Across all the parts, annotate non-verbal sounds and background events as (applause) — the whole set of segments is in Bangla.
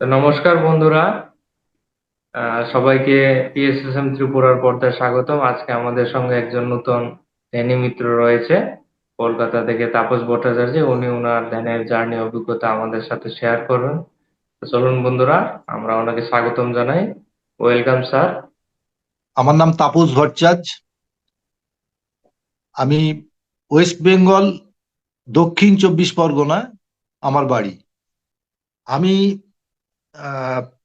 নমস্কার বন্ধুরা। সবাইকে পিএসএসএম ত্রিপুরার পর্দায় স্বাগতম। আজকে আমাদের সঙ্গে একজন নতুন ধ্যানী মিত্র রয়েছে, কলকাতা থেকে তাপস ভট্টাচার্য। উনি ওনার ধ্যানের জার্নি অভিজ্ঞতা আমাদের সাথে শেয়ার করবেন। চলুন বন্ধুরা, আমরা ওনাকে স্বাগতম জানাই। Welcome sir. আমার নাম তাপস ভট্টাচার্য। আমি ওয়েস্ট বেঙ্গল, দক্ষিণ চব্বিশ পরগনা আমার বাড়ি। আমি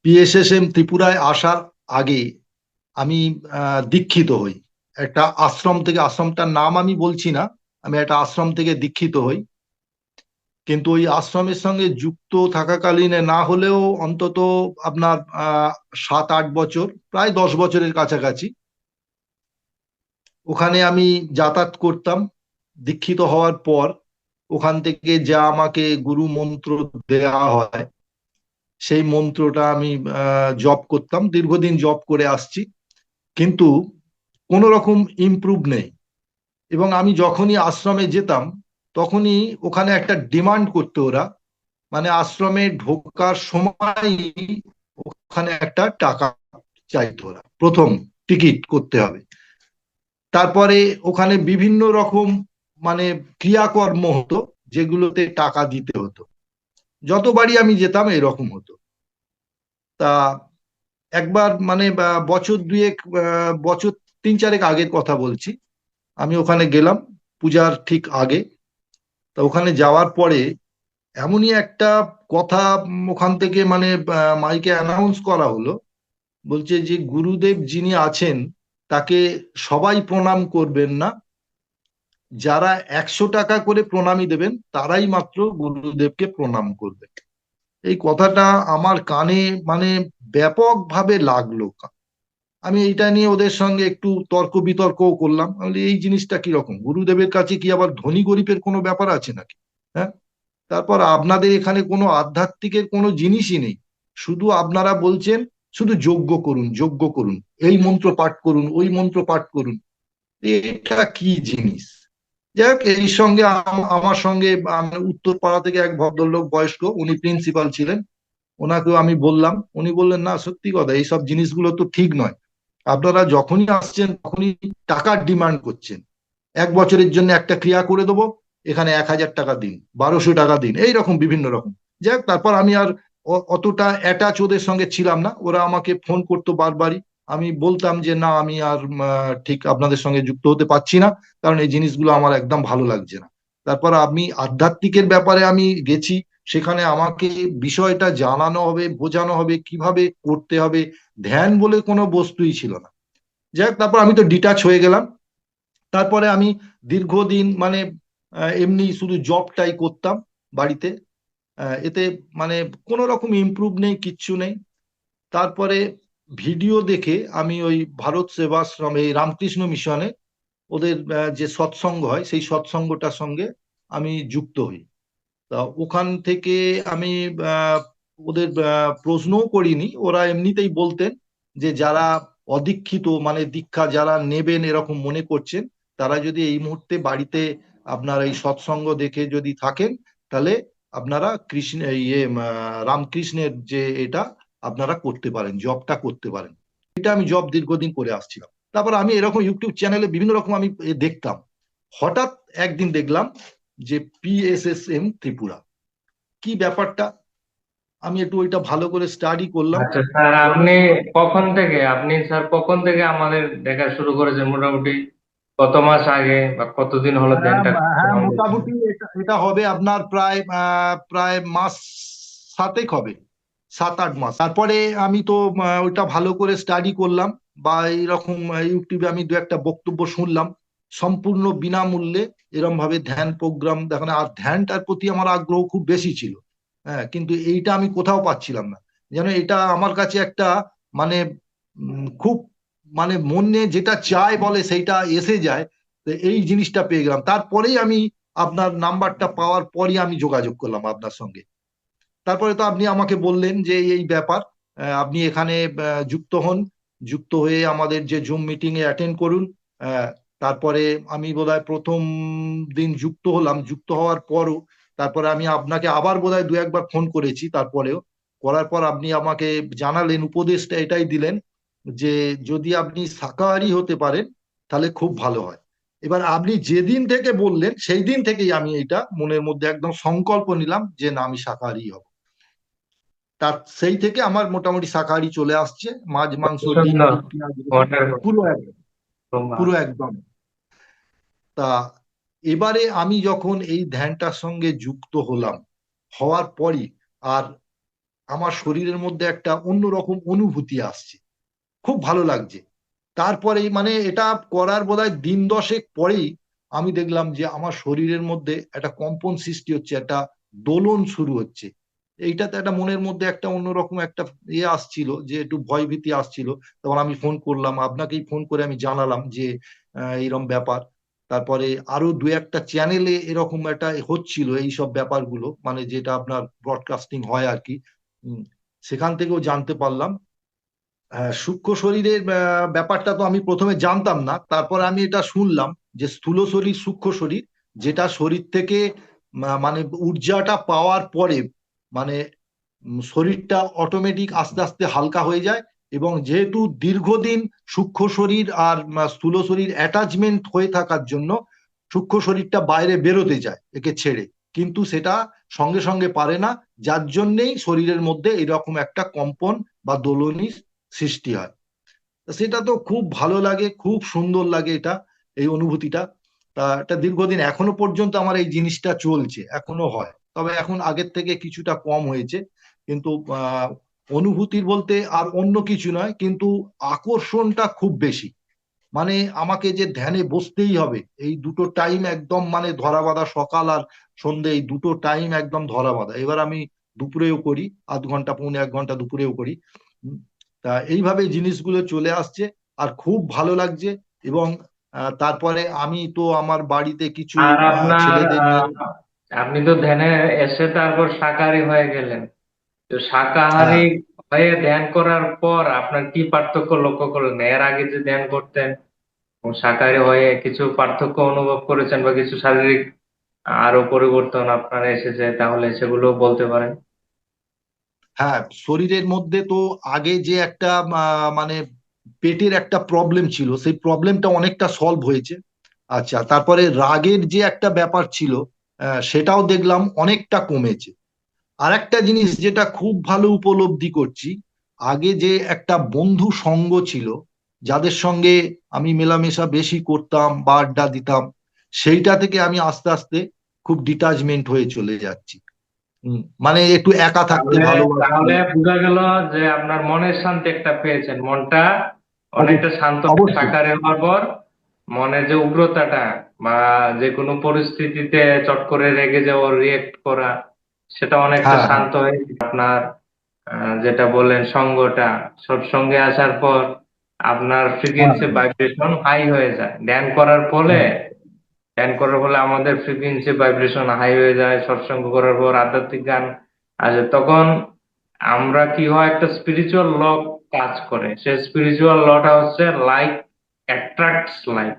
পিএসএসএম ত্রিপুরায় আসার আগে আমি দীক্ষিত হই। একটা আশ্রম থেকে, আশ্রমটার নাম আমি বলছি না, আমি একটা আশ্রম থেকে দীক্ষিত হই। কিন্তু ওই আশ্রমের সঙ্গে যুক্ত থাকাকালীনে না হলেও অন্তত আপনার সাত, আট বছর, প্রায় দশ বছরের কাছাকাছি ওখানে আমি যাতায়াত করতাম। দীক্ষিত হওয়ার পর ওখান থেকে যা আমাকে গুরু মন্ত্র দেয়া হয় সেই মন্ত্রটা আমি জব করতাম, দীর্ঘদিন জব করে আসছি। কিন্তু কোনো রকম ইমপ্রুভ নেই। এবং আমি যখনই আশ্রমে যেতাম, তখনই ওখানে একটা ডিমান্ড করতো ওরা। মানে আশ্রমে ঢোকার সময় ওখানে একটা টাকা চাইতো ওরা। প্রথম টিকিট করতে হবে। তারপরে ওখানে বিভিন্ন রকম মানে ক্রিয়াকর্ম হতো, যেগুলোতে টাকা দিতে হতো। যতবারই আমি যেতাম এরকম হতো। তা একবার মানে বছর দুয়েক বছর তিন চারেক আগের কথা বলছি। আমি ওখানে গেলাম পূজার ঠিক আগে। তা ওখানে যাওয়ার পরে এমনই একটা কথা ওখান থেকে মানে মাইকে অ্যানাউন্স করা হলো। বলছে যে, গুরুদেব যিনি আছেন, তাকে সবাই প্রণাম করবেন না। যারা একশো টাকা করে প্রণামী দেবেন, তারাই মাত্র গুরুদেবকে প্রণাম করবে। এই কথাটা আমার কানে মানে ব্যাপকভাবে লাগল। আমি এইটা নিয়ে ওদের সঙ্গে একটু তর্ক বিতর্কও করলাম এই জিনিসটা কি রকম? গুরুদেবের কাছে কি আবার ধনী গরিবের কোনো ব্যাপার আছে নাকি? হ্যাঁ? তারপর আপনাদের এখানে কোনো আধ্যাত্মিকের কোনো জিনিসই নেই। শুধু আপনারা বলছেন, শুধু যজ্ঞ করুন যজ্ঞ করুন। এই মন্ত্র পাঠ করুন, ওই মন্ত্র পাঠ করুন। এটা কি জিনিস? যাই হোক এই সঙ্গে আম- আমার সঙ্গে উত্তর পাড়া থেকে এক ভদ্রলোক বয়স্ক, উনি প্রিন্সিপাল ছিলেন। ওনাকেও আমি বললাম। উনি বললেন, না, সত্যি কথা এইসব জিনিসগুলো তো ঠিক নয়। আপনারা যখনই আসছেন, তখনই টাকার ডিমান্ড করছেন। এক বছরের জন্য একটা ক্রিয়া করে দেবো, এখানে এক হাজার টাকা দিন, বারোশো টাকা দিন, এই রকম, বিভিন্ন রকম। যাই তারপর আমি আর অতটা অ্যাটাচ ওদের সঙ্গে ছিলাম না। ওরা আমাকে ফোন করতো বারবারই। আমি বলতাম যে, না, আমি আর ঠিক আপনাদের সঙ্গে যুক্ত হতে পারছি না, কারণ এই জিনিসগুলো আমার একদম ভালো লাগছে না। তারপর আমি আধ্যাত্মিকের ব্যাপারে আমি গেছি, সেখানে আমাকে বিষয়টা জানানো হবে, বোঝানো হবে, কীভাবে করতে হবে, ধ্যান বলে কোনো বস্তুই ছিল না। যাই তারপর আমি তো ডিটাচ হয়ে গেলাম। তারপরে আমি দীর্ঘদিন মানে এমনি শুধু জবটাই করতাম বাড়িতে। এতে মানে কোনো রকম ইমপ্রুভ নেই, কিচ্ছু নেই। তারপরে ভিডিও দেখে আমি ওই ভারত সেবাশ্রম, এই রামকৃষ্ণ মিশনে ওদের যে সৎসঙ্গ হয়, সেই সৎসঙ্গটার সঙ্গে আমি যুক্ত হই। তা ওখান থেকে আমি ওদের প্রশ্নও করিনি। ওরা এমনিতেই বলতেন যে যারা অদীক্ষিত মানে দীক্ষা যারা নেবেন এরকম মনে করছেন, তারা যদি এই মুহূর্তে বাড়িতে আপনার এই সৎসঙ্গ দেখে যদি থাকেন, তাহলে আপনারা কৃষ্ণ ইয়ে রামকৃষ্ণের যে এটা আপনারা করতে পারেন জবটা করতে পারেন। এটা আমি জব দীর্ঘদিন করে আসছিলাম। তারপর আমি এরকম ইউটিউব চ্যানেলে বিভিন্ন রকম আমি দেখতাম। হঠাৎ একদিন দেখলাম যে পিএসএসএম ত্রিপুরা। কি ব্যাপারটা? আমি একটু ওইটা ভালো করে স্টাডি করলাম। আচ্ছা স্যার আপনি কখন থেকে আপনি স্যার কখন থেকে আমাদের দেখা শুরু করেছেন মোটামুটি? কত মাস আগে বা কতদিন হলো হ্যাঁ হ্যাঁ, মোটামুটি এটা হবে আপনার প্রায় প্রায় মাস সাতেক হবে। সাত, আট মাস। তারপরে আমি তো ওইটা ভালো করে স্টাডি করলাম বা এইরকম ইউটিউবে আমি দু একটা বক্তব্য শুনলাম। সম্পূর্ণ বিনামূল্যে এরকম ভাবে ধ্যান প্রোগ্রাম দেখেন, আর ধ্যানটার প্রতি আমার আগ্রহ খুব বেশি ছিল। হ্যাঁ কিন্তু এইটা আমি কোথাও পাচ্ছিলাম না। যেন এটা আমার কাছে একটা মানে খুব মানে মনে যেটা চায় বলে সেইটা এসে যায়, তো এই জিনিসটা পেয়ে গেলাম। তারপরেই আমি আপনার নাম্বারটা পাওয়ার পরই আমি যোগাযোগ করলাম আপনার সঙ্গে। তারপরে তো আপনি আমাকে বললেন যে এই ব্যাপার আপনি এখানে যুক্ত হন। যুক্ত হয়ে আমাদের যে জুম মিটিং এ অ্যাটেন্ড করুন। তারপরে আমি বোধহয় প্রথম দিন যুক্ত হলাম। যুক্ত হওয়ার পরও তারপরে আমি আপনাকে আবার বোধহয় দু একবার ফোন করেছি তারপরেও। করার পর আপনি আমাকে জানালেন, উপদেশটা এটাই দিলেন যে যদি আপনি শাকাহারি হতে পারেন, তাহলে খুব ভালো হয়। এবার আপনি যেদিন থেকে বললেন, সেই দিন থেকেই আমি এটা মনের মধ্যে একদম সংকল্প নিলাম যে না, আমি শাকাহারি হব। তার সেই থেকে আমার মোটামুটি শাকাহারি চলে আসছে। মাছ মাংস Wonderful. পুরো একদম পুরো একদম। তা এবারে আমি যখন এই ধ্যানটার সঙ্গে যুক্ত হলাম হওয়ার পরই আর আমার শরীরের মধ্যে একটা অন্যরকম অনুভূতি আসছে। খুব ভালো লাগছে। তারপরে মানে এটা করার বোধহয় দিন দশেক পরেই আমি দেখলাম যে আমার শরীরের মধ্যে একটা কম্পন সৃষ্টি হচ্ছে একটা দোলন শুরু হচ্ছে। এইটাতে একটা মনের মধ্যে একটা অন্যরকম একটা ইয়ে আসছিল যে একটু ভয় ভীতি আসছিল। তখন আমি ফোন করলাম আপনাকেই ফোন করে আমি জানালাম যে এইরকম ব্যাপার। তারপরে আরও দু একটা চ্যানেলে এরকম একটা হচ্ছিল এই সব ব্যাপারগুলো মানে যেটা আপনার ব্রডকাস্টিং হয় আর কি। সেখান থেকেও জানতে পারলাম। হ্যাঁ, সূক্ষ্ম শরীরের ব্যাপারটা তো আমি প্রথমে জানতাম না তারপর আমি এটা শুনলাম যে স্থূল শরীর সূক্ষ্ম শরীর যেটা শরীর থেকে মানে ঊর্জাটা পাওয়ার পরে মানে শরীরটা অটোমেটিক আস্তে আস্তে হালকা হয়ে যায় এবং যেহেতু দীর্ঘদিন সূক্ষ্ম শরীর আর স্থূল শরীর অ্যাটাচমেন্ট হয়ে থাকার জন্য সূক্ষ্ম শরীরটা বাইরে বেরোতে যায় একে ছেড়ে। কিন্তু সেটা সঙ্গে সঙ্গে পারে না, যার জন্যেই শরীরের মধ্যে এরকম একটা কম্পন বা দোলনি সৃষ্টি হয়। সেটা তো খুব ভালো লাগে, খুব সুন্দর লাগে এটা, এই অনুভূতিটা। তা, এটা দীর্ঘদিন এখনও পর্যন্ত আমার এই জিনিসটা চলছে, এখনও হয়। তবে এখন আগের থেকে কিছুটা কম হয়েছে। কিন্তু অনুভূতির বলতে আর অন্য কিছু নয় কিন্তু আকর্ষণটা খুব বেশি। মানে আমাকে যে ধ্যানে বসতেই হবে এই দুটো টাইম একদম মানে ধরা বাঁধা সকাল আর সন্ধে এই দুটো টাইম একদম ধরা বাঁধা এবার আমি দুপুরেও করি আধ ঘণ্টা পৌনে এক ঘণ্টা দুপুরেও করি। তা এইভাবে জিনিসগুলো চলে আসছে আর খুব ভালো লাগছে এবং তারপরে আমি তো আমার বাড়িতে কিছু ছেলেদের আপনি তো ধ্যানে এসে তারপর শাকাহারী হয়ে গেলেন। তো শাকাহারী হয়ে ধ্যান করার পর আপনার কি পার্থক্য লক্ষ্য করলেন? এর আগে যে ধ্যান করতেন শাকাহারী হয়ে কিছু পার্থক্য অনুভব করেছেন বা কিছু শারীরিক আরও পরিবর্তন আপনার এসেছে, তাহলে সেগুলো বলতে পারেন। হ্যাঁ শরীরের মধ্যে তো আগে যে একটা মানে পেটের একটা প্রবলেম ছিল, সেই প্রবলেমটা অনেকটা সলভ হয়েছে। আচ্ছা তারপরে রাগের যে একটা ব্যাপার ছিল সেটাও দেখলাম অনেকটা কমেছে। আর একটা জিনিস যেটা খুব ভালো উপলব্ধি করছি আগে যে একটা বন্ধু সঙ্গ ছিল যাদের সঙ্গে আমি মেলামেশা বেশি করতাম বা আড্ডা দিতাম সেইটা থেকে আমি আস্তে আস্তে খুব ডিটাচমেন্ট হয়ে চলে যাচ্ছি। মানে একটু একা থাকতে ভালো তাহলে বোঝা গেল যে আপনার মনের শান্তি একটা পেয়েছেন মনটা অনেকটা শান্ত হওয়ার পর মনে যে উগ্রতাটা বা যে কোনো পরিস্থিতিতে চট করে রেগে যাওয়া রিয়েক্ট করা সেটা অনেকটা হ্যাঁ। শান্ত হয়ে আপনার যেটা বললেন সঙ্গটা সব সঙ্গে আসার পর আপনার ফ্রিকোয়েন্সি হ্যাঁ। ভাইব্রেশন হাই হয়ে যায়। ধ্যান করার ফলে ধ্যান করার ফলে আমাদের ফ্রিকোয়েন্সি ভাইব্রেশন হাই হয়ে যায়। সৎসঙ্গ করার পর আধ্যাত্মিক গান আসে। তখন আমরা কি হয় একটা স্পিরিচুয়াল ল কাজ করে। সেই স্পিরিচুয়াল লটা হচ্ছে লাইক অ্যাট্রাক্টস লাইক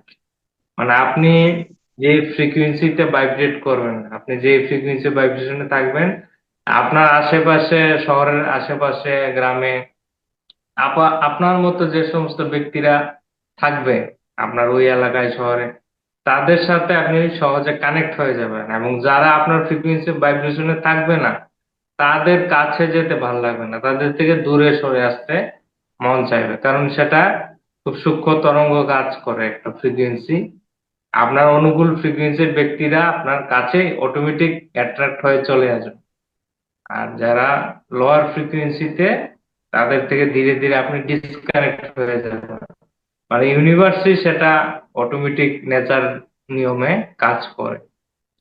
মানে আপনি যে ফ্রিকোয়েন্সিতে ভাইব্রেট করবেন, আপনি যে ফ্রিকোয়েন্সি ভাইব্রেশনে থাকবেন, আপনার আশেপাশে, শহরের আশেপাশে, গ্রামে, আপা- আপনার মতো যে সমস্ত ব্যক্তিরা থাকবে আপনার ওই এলাকায়, শহরে, তাদের সাথে আপনি সহজে কানেক্ট হয়ে যাবেন এবং যারা আপনার ফ্রিকোয়েন্সি ভাইব্রেশনে থাকবে না, তাদের কাছে যেতে ভালো লাগবে না। তাদের থেকে দূরে সরে আসতে মন চাইবে। কারণ সেটা খুব সূক্ষ্ম তরঙ্গ কাজ করে একটা ফ্রিকোয়েন্সি আপনার অনুকূল ফ্রিকোয়েন্সির ব্যক্তিরা আপনার কাছে অটোমেটিক অ্যাট্রাক্ট হয়ে চলে আসবে। আর যারা লোয়ার ফ্রিকোয়েন্সিতে তাদের থেকে ধীরে ধীরে আপনি ডিসকানেক্ট হয়ে যাবেন। মানে ইউনিভার্সই সেটা অটোমেটিক নেচার নিয়মে কাজ করে।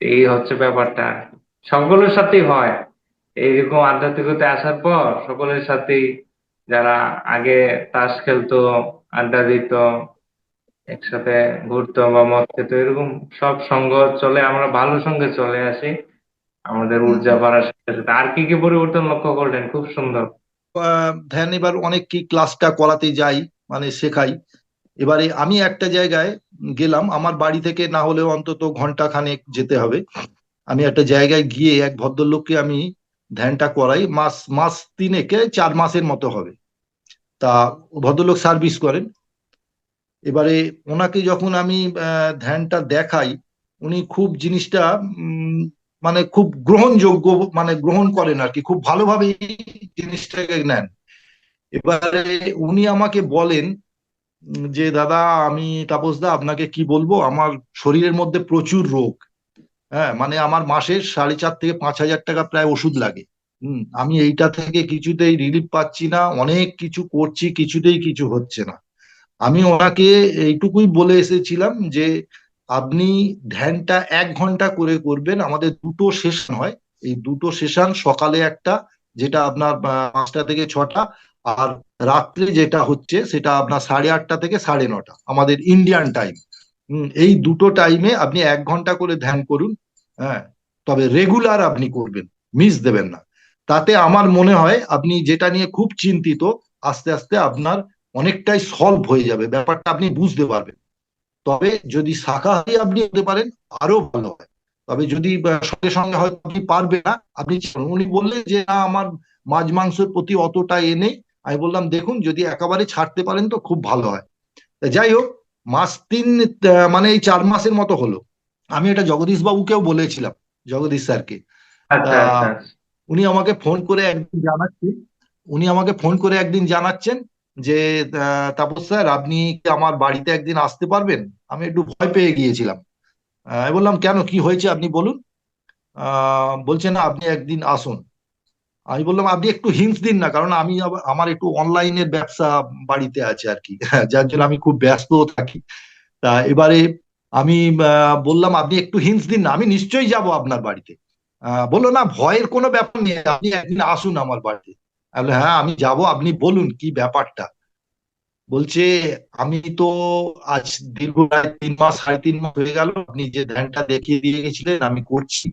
এই হচ্ছে ব্যাপারটা সকলের সাথেই হয়। এইরকম আধ্যাত্মিকতা আসার পর সকলের সাথেই যারা আগে তাস খেলতো, আড্ডা দিত একসাথে ঘুরতো বা মদ খেত এরকম সব সঙ্গ চলে আমরা ভালো সঙ্গে চলে আসি। আমাদের ঊর্জা বাড়ার সাথে সাথে। আর কি কি পরিবর্তন লক্ষ্য করলেন? খুব সুন্দর। ধ্যান এবার অনেক কি ক্লাসটা করাতে যাই মানে শেখাই। এবারে আমি একটা জায়গায় গেলাম আমার বাড়ি থেকে না হলেও অন্তত ঘণ্টা খানেক যেতে হবে। আমি একটা জায়গায় গিয়ে এক ভদ্রলোককে আমি ধ্যানটা করাই মাস মাস তিনেকে চার মাসের মতো হবে। তা ভদ্রলোক সার্ভিস করেন। এবারে ওনাকে যখন আমি ধ্যানটা দেখাই, উনি খুব জিনিসটা মানে খুব গ্রহণযোগ্য মানে গ্রহণ করেন আর কি, খুব ভালোভাবে জিনিসটাকে নেন। এবারে উনি আমাকে বলেন যে, দাদা, আমি তাপসদা আপনাকে কি বলব? আমার শরীরের মধ্যে প্রচুর রোগ। হ্যাঁ মানে আমার মাসে সাড়ে চার থেকে পাঁচ হাজার টাকা প্রায় ওষুধ লাগে। হুম, আমি এইটা থেকে কিছুতেই রিলিফ পাচ্ছি না। অনেক কিছু করছি, কিছুতেই কিছু হচ্ছে না। আমি ওনাকে এইটুকুই বলে এসেছিলাম যে আপনি ধ্যানটা এক ঘণ্টা করে করবেন, আমাদের দুটো সেশন হয়। এই দুটো সেশন সকালে একটা, যেটা আপনার পাঁচটা থেকে ছটা, আর রাত্রে যেটা হচ্ছে সেটা আপনার সাড়ে আটটা থেকে সাড়ে নটা, আমাদের ইন্ডিয়ান টাইম এই দুটো টাইমে আপনি এক ঘণ্টা করে ধ্যান করুন হ্যাঁ। তবে রেগুলার আপনি করবেন মিস দেবেন না। তাতে আমার মনে হয় আপনি যেটা নিয়ে খুব চিন্তিত, আস্তে আস্তে আপনার অনেকটাই সলভ হয়ে যাবে ব্যাপারটা আপনি বুঝতে পারবেন। তবে যদি শাকাহারি আপনি হতে পারেন আরও ভালো হয়। তবে যদি সঙ্গে সঙ্গে হয়তো আপনি পারবে না আপনি উনি বললেন যে না আমার মাছ মাংসের প্রতি অতটা এ নেই। আমি বললাম দেখুন যদি একেবারে ছাড়তে পারেন তো খুব ভালো হয়। যাই হোক মাস তিন মানে এই চার মাসের মতো হলো। আমি এটা জগদীশ বাবুকেও বলেছিলাম জগদীশ স্যারকে। আচ্ছা আচ্ছা। উনি আমাকে ফোন করে একদিন জানাচ্ছেন উনি আমাকে ফোন করে একদিন জানাচ্ছেন যে তাপস স্যার, আপনি কি আমার বাড়িতে একদিন আসতে পারবেন? আমি একটু ভয় পেয়ে গিয়েছিলাম। আমি বললাম, কেন? কি হয়েছে? আপনি বলুন। বলছেন আপনি একদিন আসুন। আমি বললাম, আপনি একটু হিন্টস দিন না, কারণ আমি আমার একটু অনলাইনের ব্যবসা বাড়িতে আছে আর কি। (laughs) যার জন্য আমি খুব ব্যস্ত থাকি। তা এবারে আমি বললাম, আপনি একটু হিন্টস দিন না, আমি নিশ্চয়ই যাব আপনার বাড়িতে। বলল, না, ভয়ের কোনো ব্যাপার নেই, আপনি একদিন আসুন আমার বাড়িতে। আমি হ্যাঁ আমি যাব আপনি বলুন কি ব্যাপারটা? বলছে আমি তো আজ দীর্ঘ প্রায় তিন মাস সাড়ে তিন মাস হয়ে গেল আপনি যে ধ্যানটা দেখিয়ে দিয়ে গেছিলেন আমি করছি।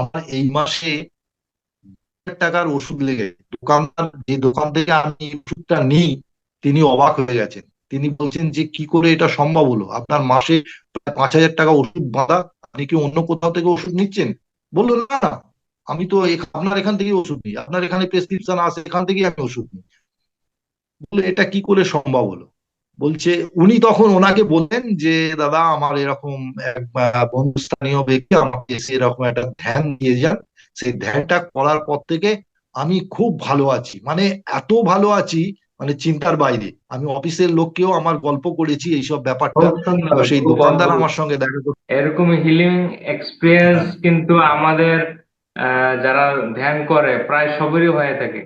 আমার এই মাসে টাকার ওষুধ লেগে দোকানদার যে দোকান থেকে আমি ওষুধটা নিই তিনি অবাক হয়ে গেছেন। তিনি বলছেন যে কি করে এটা সম্ভব হলো? আপনার মাসে প্রায় পাঁচ হাজার টাকা ওষুধ বাঁধা আপনি কি অন্য কোথাও থেকে ওষুধ নিচ্ছেন? বলল না, আমি তো আপনার এখান থেকে ওষুধ নিই। আপনার এখানে প্রেসক্রিপশন আছে এখান থেকেই আমি ওষুধ নিই। বলে এটা কি করে সম্ভব হলো? বলছে উনি তখন ওনাকে বললেন যে দাদা আমার এরকম এক বন্ধুস্থানীয় ব্যক্তি আমাকে এরকম একটা ধ্যান দিয়ে যান। সেই ধ্যানটা করার পর থেকে আমি খুব ভালো আছি। মানে এত ভালো আছি মানে চিন্তার বাইরে। আমি অফিসের লোককেও আমার গল্প করেছি এইসব ব্যাপারটা। সেই দোকানদার আমার সঙ্গে দেখা এরকম হিলিং এক্সপিরিয়েন্স। কিন্তু আমাদের যারা ধ্যান করে প্রায় সবারই হয়ে থাকে।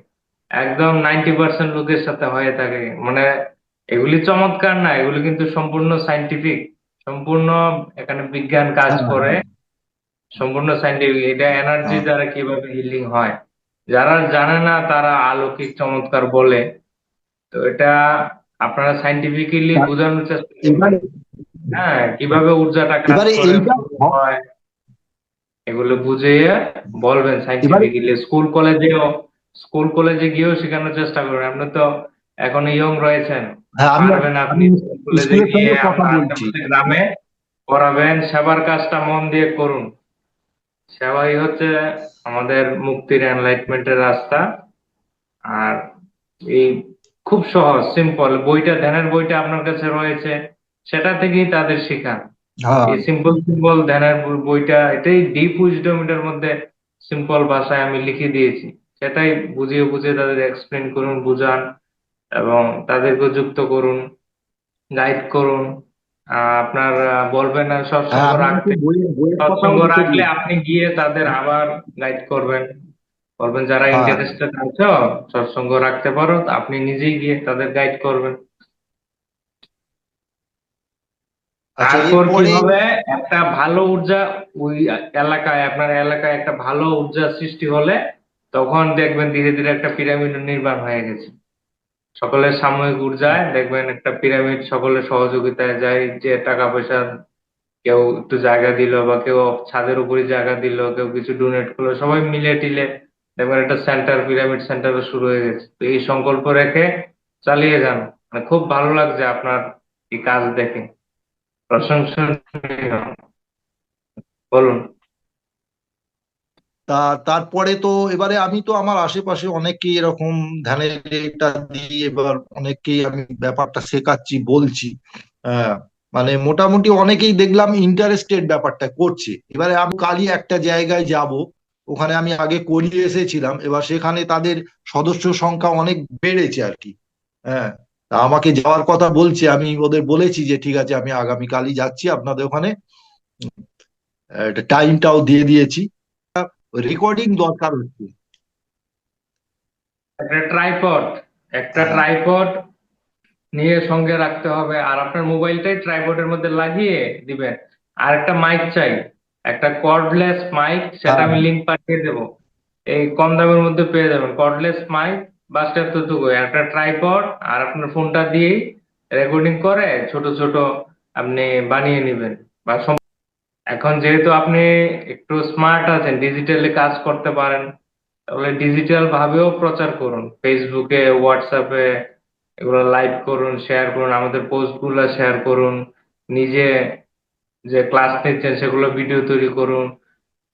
একদম নাইনটি পার্সেন্ট লোকের সাথে হয়ে থাকে। মানে এগুলি চমৎকার না এগুলি কিন্তু সম্পূর্ণ সাইন্টিফিক সম্পূর্ণ এখানে বিজ্ঞান কাজ হ্যাঁ, করে। সম্পূর্ণ সাইন্টিফিক এটা এনার্জি হ্যাঁ। দ্বারা কীভাবে হিলিং হয়। যারা জানে না তারা অলৌকিক চমৎকার বলে। তো এটা আপনারা সাইন্টিফিক্যালি বোঝানোর চেষ্টা হ্যাঁ কীভাবে ঊর্জাটা কাজ করে হয়। এগুলো বুঝিয়ে বলবেন সাইন্টিফিক্যালি স্কুল কলেজেও স্কুল কলেজে গিয়েও শেখানোর চেষ্টা করবেন। আপনি তো এখন ইয়ং রয়েছেন। হ্যাঁ পারবেন আপনি কলেজে গিয়ে গ্রামে পড়াবেন সেবার কাজটা মন দিয়ে করুন। সেবাই হচ্ছে আমাদের মুক্তির এনলাইটমেন্টের রাস্তা। আর এই খুব সহজ সিম্পল বইটা ধ্যানের বইটা আপনার কাছে রয়েছে সেটা থেকেই তাদের শেখান। এই সিম্পল সিম্পল ধ্যানের বই- বইটা এটাই ডিপ উইজডম এটার মধ্যে সিম্পল ভাষায় আমি লিখে দিয়েছি। সেটাই বুঝিয়ে বুঝিয়ে তাদের এক্সপ্লেন করুন বুঝান এবং তাদেরকে যুক্ত করুন গাইড করুন। আপনার বলবেন না হ্যাঁ সৎসঙ্গ রাখতে। বইয়ের কথাও সৎসঙ্গ রাখলে আপনি গিয়ে তাদের আবার গাইড করবেন। বলবেন যারা হ্যাঁ। ইন্টারেস্টেড আছো সৎসঙ্গ রাখতে পারো। আপনি নিজেই গিয়ে তাদের গাইড করবেন আচ্ছা তারপর কি হবে? একটা ভালো ঊর্জা ওই এলাকায় আপনার এলাকায় একটা ভালো ঊর্জা সৃষ্টি হলে তখন দেখবেন ধীরে ধীরে একটা পিরামিড নির্মাণ হয়ে গেছে। সকলের সাময়িক ঊর্জায় দেখবেন একটা পিরামিড সকলের সহযোগিতায় যায় যে টাকা পয়সা কেউ একটু জায়গা দিল বা কেউ ছাদের উপরে জায়গা দিল কেউ কিছু ডোনেট করল সবাই মিলে টিলে দেখবেন একটা সেন্টার পিরামিড সেন্টারও শুরু হয়ে গেছে। তো এই সংকল্প রেখে চালিয়ে যান। মানে খুব ভালো লাগছে আপনার এই কাজ দেখে। তা তারপরে তো এবারে আমি তো আমার আশেপাশে অনেককেই এরকম ধ্যানের দিই এবার অনেককেই আমি ব্যাপারটা শেখাচ্ছি বলছি। আহ, মানে মোটামুটি অনেকেই দেখলাম ইন্টারেস্টেড ব্যাপারটা করছে। এবারে আমি কালই একটা জায়গায় যাব। ওখানে আমি আগে করিয়ে এসেছিলাম। এবার সেখানে তাদের সদস্য সংখ্যা অনেক বেড়েছে আর কি। হ্যাঁ আমাকে যাওয়ার কথা বলছে আমি ওদের বলেছি যে ঠিক আছে আমি আগামীকালই যাচ্ছি আপনাদের ওখানে। টাইমটাও দিয়ে দিয়েছি। রেকর্ডিং দরকার হচ্ছে। একটা ট্রাইপড একটা হ্যাঁ। ট্রাইপড নিয়ে সঙ্গে রাখতে হবে। আর আপনার মোবাইলটাই ট্রাইপডের মধ্যে লাগিয়ে দিবেন। আর একটা মাইক চাই। একটা কর্ডলেস মাইক সেটা আমি হ্যাঁ। লিংক পাঠিয়ে দেবো। এই কম দামের মধ্যে পেয়ে যাবেন। কর্ডলেস মাইক বাস এতটুকু একটা ট্রাইপড আর আপনার ফোনটা দিয়েই রেকর্ডিং করে, ছোট ছোট আপনি বানিয়ে নেবেন। বা এখন যেহেতু আপনি একটু স্মার্ট আছেন ডিজিটালি কাজ করতে পারেন, তাহলে ডিজিটাল ভাবেও প্রচার করুন। ফেসবুকে হোয়াটসঅ্যাপে এগুলো লাইভ করুন শেয়ার করুন, আমাদের পোস্টগুলো শেয়ার করুন, নিজে যে ক্লাস নিচ্ছেন সেগুলো ভিডিও তৈরি করুন,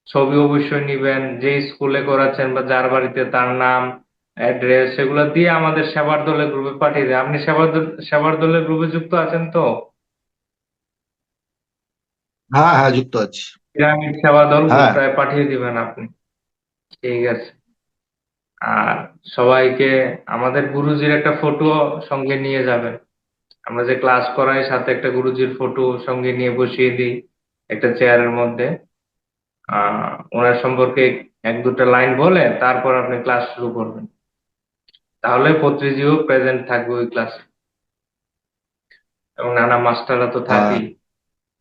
ছবি অবশ্যই নিবেন যে স্কুলে করাচ্ছেন বা যার বাড়িতে তার নাম অ্যাড্রেস সেগুলো দিয়ে আমাদের সেবার দলের গ্রুপে পাঠিয়ে দেয় আপনি সেবার দল- সেবার দলের গ্রুপে যুক্ত আছেন তো? হ্যাঁ হ্যাঁ যুক্ত আছি। পিরামিড সেবা দল হ্যাঁ। গ্রুপটায় পাঠিয়ে দিবেন আপনি। ঠিক আছে। আর সবাইকে আমাদের গুরুজির একটা ফটো সঙ্গে নিয়ে যাবেন। আমরা যে ক্লাস করাই সাথে একটা গুরুজির ফটো সঙ্গে নিয়ে বসিয়ে দিই একটা চেয়ারের মধ্যে। ওনার সম্পর্কে এক দুটা লাইন বলে তারপর আপনি ক্লাস শুরু করবেন। তাহলে পত্রিজিও প্রেজেন্ট থাকবে ওই ক্লাসে এবং নানা মাস্টাররা তো থাকেই।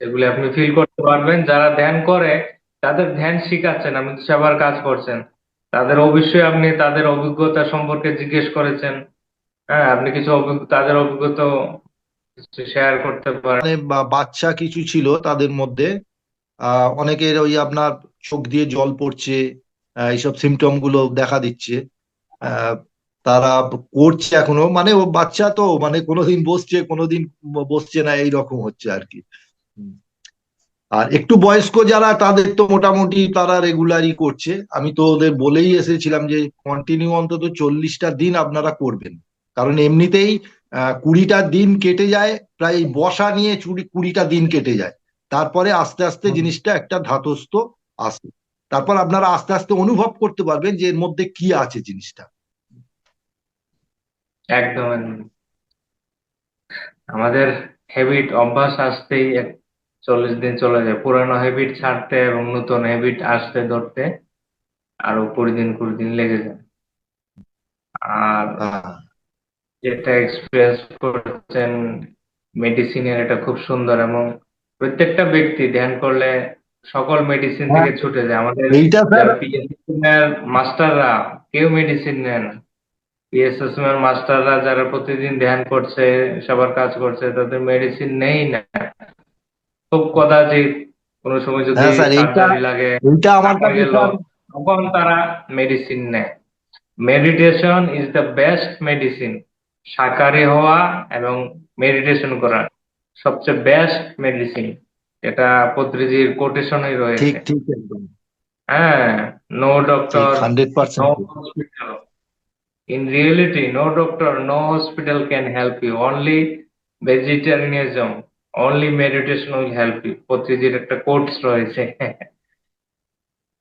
এগুলি আপনি ফিল করতে পারবেন। যারা ধ্যান করে তাদের ধ্যান শিখাচ্ছেন। আপনি তো সেবার কাজ করছেন। তাদের অবশ্যই আপনি তাদের অভিজ্ঞতা সম্পর্কে জিজ্ঞেস করেছেন। হ্যাঁ আপনি কিছু তাদের অভিজ্ঞতা শেয়ার করতে পারেন। মানে বাচ্চা কিছু ছিল তাদের মধ্যে। আহ অনেকের ওই আপনার চোখ দিয়ে জল পড়ছে এইসব সিমটমগুলো দেখা দিচ্ছে। তারা করছে এখনও। মানে ও বাচ্চা তো মানে কোনোদিন বসছে কোনোদিন বসছে না এই রকম হচ্ছে আর কি। আর একটু বয়স্ক যারা তাদের তো মোটামুটি তারা রেগুলারই করছে। আমি তো ওদের বলেই এসেছিলাম যে কন্টিনিউ অন্তত চল্লিশটা দিন আপনারা করবেন। কারণ এমনিতেই আহ কুড়িটা দিন কেটে যায় প্রায় বসা নিয়ে চুরি কুড়িটা দিন কেটে যায়। তারপরে আস্তে আস্তে জিনিসটা একটা ধাতস্থ আসে। তারপর আপনারা আস্তে আস্তে অনুভব করতে পারবেন যে এর মধ্যে কি আছে জিনিসটা। একদম একদম। আমাদের হ্যাবিট অভ্যাস আসতেই এক চল্লিশ দিন চলে যায়। পুরানো হ্যাবিট ছাড়তে এবং নতুন হ্যাবিট আসতে ধরতে আরও কুড়ি দিন কুড়ি দিন লেগে যায়। আর হ্যাঁ। যেটা এক্সপিরিয়েন্স করছেন মেডিসিনের এটা খুব সুন্দর এবং প্রত্যেকটা ব্যক্তি ধ্যান করলে সকল মেডিসিন হ্যাঁ। থেকে ছুটে যায়। আমাদের এইটা স্যার যারা পিএসএসএম এর মাস্টাররা কেউ মেডিসিন নেয় না। পিএসএসএম মাস্টাররা যারা প্রতিদিন ধ্যান করছে সবার কাজ করছে তাদের মেডিসিন নেই না। খুব কদাচিৎ কোনো সময় যদি লাগে তখন তারা মেডিসিন নেয়। Meditation is the best medicine শাকাহারী হওয়া এবং মেডিটেশন করা সবচেয়ে বেস্ট মেডিসিন এটা পত্রিজির কোটেশনই রয়েছে। ঠিক একদম। হ্যাঁ no doctor hundred percent hospital. In reality, no doctor, no hospital can help you. Only vegetarianism, only meditation will help you. পত্রিজির একটা কোটস রয়েছে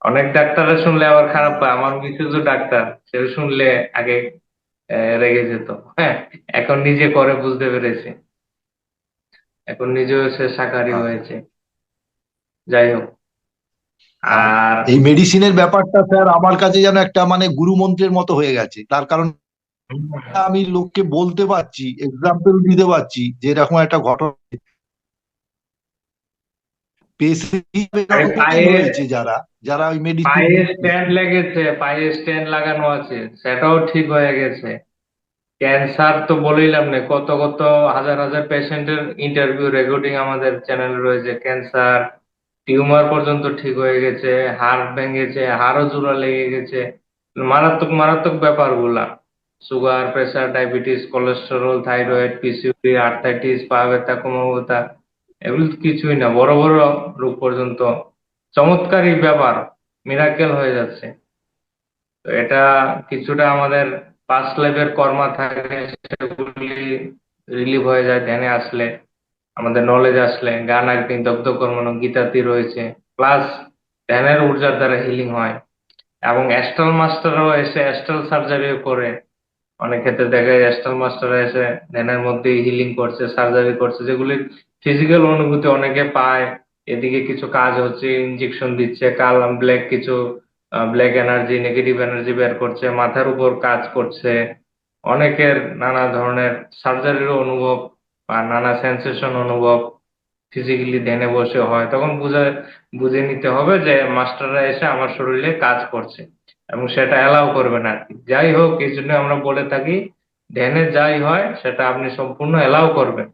অনেক ডাক্তাররা শুনলে আবার খারাপ পায় আমার মিসেস ডাক্তার সে শুনলে আগে রেগে যেত হ্যাঁ এখন নিজে করে বুঝতে পেরেছে এখন নিজেও সে শাকাহারী আচ্ছা। হয়েছে যাই হোক আর এই মেডিসিনের ব্যাপারটা স্যার আমার কাছে যেন একটা মানে গুরু মন্ত্রের মতো হয়ে গেছে। তার কারণ আমি লোককে বলতে পারছি এক্সাম্পল দিতে পারছি যে এরকম একটা ঘটনা যারা যারা ওই মেডিসিন পায়ে স্ট্যান্ড লেগেছে পায়ে স্ট্যান্ড লাগানো আছে সেটাও ঠিক হয়ে গেছে। ক্যান্সার তো বলেইলাম না কত কত হাজার হাজার পেশেন্টের ইন্টারভিউ রেকর্ডিং আমাদের চ্যানেলে রয়েছে ক্যান্সার টিউমার পর্যন্ত ঠিক হয়ে গেছে, হাড় ভেঙেছে, হাড়ও জোড়া লেগে গেছে। মারাত্মক মারাত্মক ব্যাপারগুলা। Sugar, pressure, diabetes, cholesterol, thyroid, PCOD, arthritis, পা ব্যথা, কোমর ব্যথা, এগুলো কিছুই না। বড় বড় রোগ পর্যন্ত। চমৎকারী ব্যাপার। মিরাকেল হয়ে যাচ্ছে। তো এটা কিছুটা আমাদের পাস্ট লাইফের কর্মা থাকে, সেগুলি রিলিভ হয়ে যায়, ধ্যানে আসলে। আমাদের নলেজ আসলে, গান আগ্নি দগ্ধ কর্মণ গীতাতি রয়েছে প্লাস ধ্যানের ঊর্জার দ্বারা হিলিং হয়, এবং অ্যাস্ট্রাল মাস্টারও এসে অ্যাস্ট্রাল সার্জারিও করে। অনেক ক্ষেত্রে দেখা যায় অ্যাস্ট্রাল মাস্টার এসে ধ্যানের মধ্যে হিলিং করছে সার্জারি করছে, যেগুলি ফিজিক্যাল অনুভূতি অনেকে পায়। এদিকে কিছু কাজ হচ্ছে ইনজেকশন দিচ্ছে কাল ব্ল্যাক কিছু ব্ল্যাক এনার্জি নেগেটিভ এনার্জি বের করছে, মাথার উপর কাজ করছে। অনেকের নানা ধরনের সার্জারির অনুভব বা নানা সেন্সেশন অনুভব ফিজিক্যালি ধ্যানে বসে হয়। তখন বুঝে বুঝে নিতে হবে যে মাস্টাররা এসে আমার শরীরে কাজ করছে এবং সেটা অ্যালাউ করবেন আর কি। যাই হোক, এই জন্য আমরা বলে থাকি, ধ্যানে যাই হয়, সেটা আপনি সম্পূর্ণ অ্যালাউ করবেন।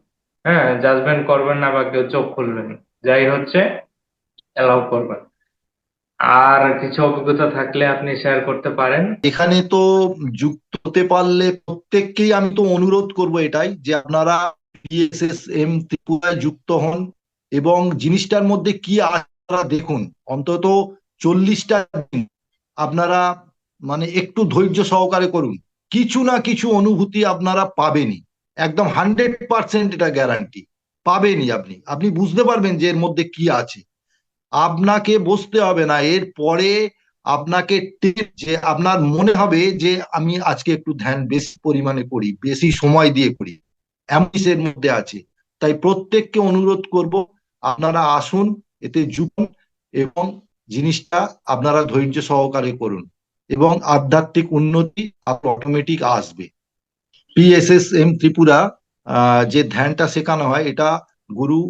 হ্যাঁ জাজমেন্ট করবেন না বা কেউ চোখ খুলবেন যাই হচ্ছে অ্যালাউ করবেন। আর কিছু অভিজ্ঞতা থাকলে আপনি শেয়ার করতে পারেন। এখানে তো যুক্ত হতে পারলে প্রত্যেককেই আমি তো অনুরোধ করব এটাই, যে আপনারা পিএসএসএম ত্রিপুরায় যুক্ত হন এবং জিনিসটার মধ্যে কি আপনারা দেখুন। অন্তত চল্লিশটা দিন আপনারা মানে একটু ধৈর্য সহকারে করুন। কিছু না কিছু অনুভূতি আপনারা পাবেনই। একদম হান্ড্রেড পার্সেন্ট এটা গ্যারান্টি পাবেনই আপনি। আপনি বুঝতে পারবেন যে এর মধ্যে কি আছে। আপনাকে বসতে হবে না। এর পরে আপনাকে যে আপনার মনে হবে যে আমি আজকে একটু ধ্যান বেশি পরিমাণে করি, বেশি সময় দিয়ে করি। এর মধ্যে আছে। তাই প্রত্যেককে অনুরোধ করব, আপনারা আসুন, এতে হন এবং জিনিসটা আপনারা ধৈর্য সহকারে করুন এবং আধ্যাত্মিক উন্নতি অটোমেটিক আসবে। পিএসএসএম ত্রিপুরা যে ধ্যানটা শেখানো হয়, এটা গুরু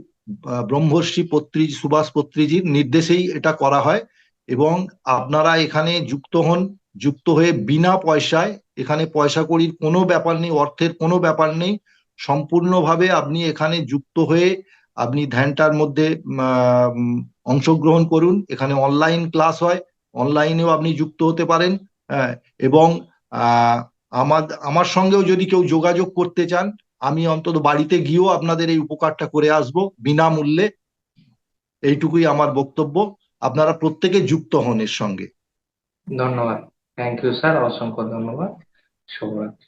ব্রহ্মর্ষি পত্রী সুভাষ পত্রীজির নির্দেশেই এটা করা হয় এবং আপনারা এখানে যুক্ত হন। যুক্ত হয়ে বিনা পয়সায় এখানে পয়সা কড়ির কোনো ব্যাপার নেই, অর্থের কোনো ব্যাপার নেই। সম্পূর্ণভাবে আপনি এখানে যুক্ত হয়ে আপনি ধ্যানটার মধ্যে অংশগ্রহণ করুন। এখানে অনলাইন ক্লাস হয়। অনলাইনেও আপনি যুক্ত হতে পারেন। হ্যাঁ, এবং আমার আমার সঙ্গেও যদি কেউ যোগাযোগ করতে চান আমি অন্তত বাড়িতে গিয়েও আপনাদের এই উপকারটা করে আসব বিনামূল্যে। এইটুকুই আমার বক্তব্য। আপনারা প্রত্যেকে যুক্ত হন এর সঙ্গে। ধন্যবাদ। থ্যাংক ইউ স্যার অসংখ্য ধন্যবাদ। শুভরাত্রি।